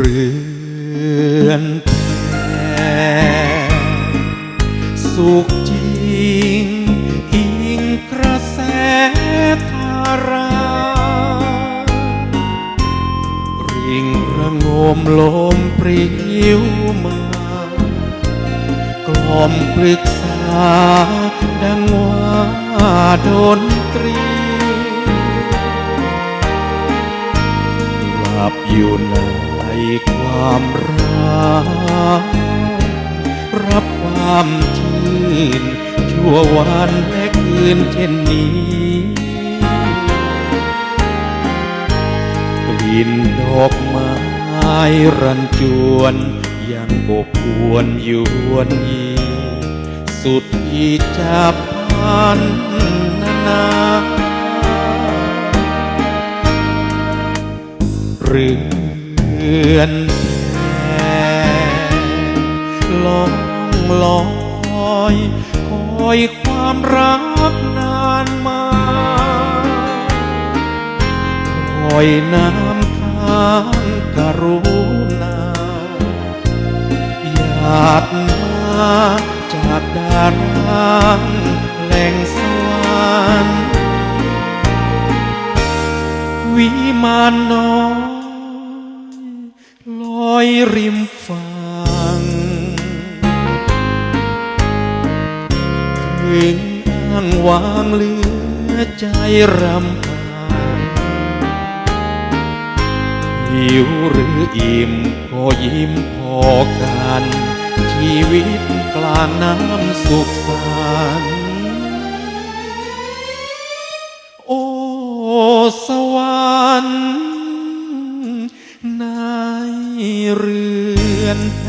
เรือนแพสุขจริงอิงกระแสธาราริ่งระงมลมปริ้วมากล่อมปรึกษาดังว่าดนตรีหลับอยู่ใน ความรัก รับความชื่น ชั่ววันและคืนเช่นนี้ กลิ่นดอกไม้รันจวน ยังอบอวนยวนยีสุดที่จะพันนานาเรือ อนแพลองลอยคอยความรักนานมาคอยน้ำค้างกรุณาหยาดมาจากดารังแหล่งสวรรค์วิมานน้อย อยริมฝั่งถึงอ้างวางเหลือใจรำพันหิวหรืออิ่มก็ยิ้มพอกัน ชีวิตกลางน้ำสุขสันโอ้สวรรค์ เรือนแพ